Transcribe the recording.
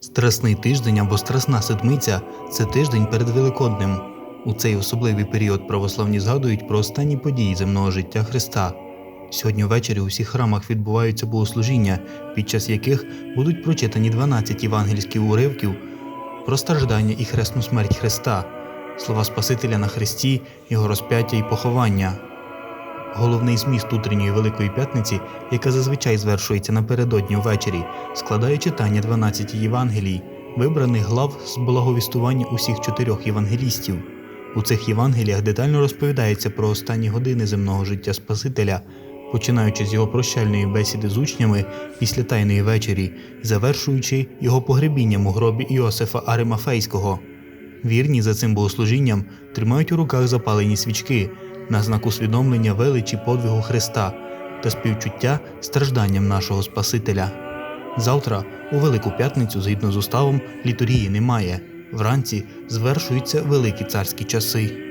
Страсний тиждень або Страсна седмиця це тиждень перед Великоднем. У цей особливий період православні згадують про останні події земного життя Христа. Сьогодні ввечері у всіх храмах відбуваються богослужіння, під час яких будуть прочитані 12 євангельських уривків про страждання і хресну смерть Христа, слова Спасителя на Христі, Його розп'яття і поховання. Головний зміст утренньої Великої П'ятниці, яка зазвичай звершується напередодні ввечері, складає читання 12 Євангелій, вибраних глав з благовістування усіх чотирьох євангелістів. У цих Євангеліях детально розповідається про останні години земного життя Спасителя, починаючи з його прощальної бесіди з учнями після Тайної вечері, завершуючи його погребінням у гробі Іосифа Аримафейського. Вірні за цим богослужінням тримають у руках запалені свічки на знак усвідомлення величі подвигу Христа та співчуття стражданням нашого Спасителя. Завтра, у Велику П'ятницю, згідно з уставом, літурії немає. Вранці звершуються великі царські часи.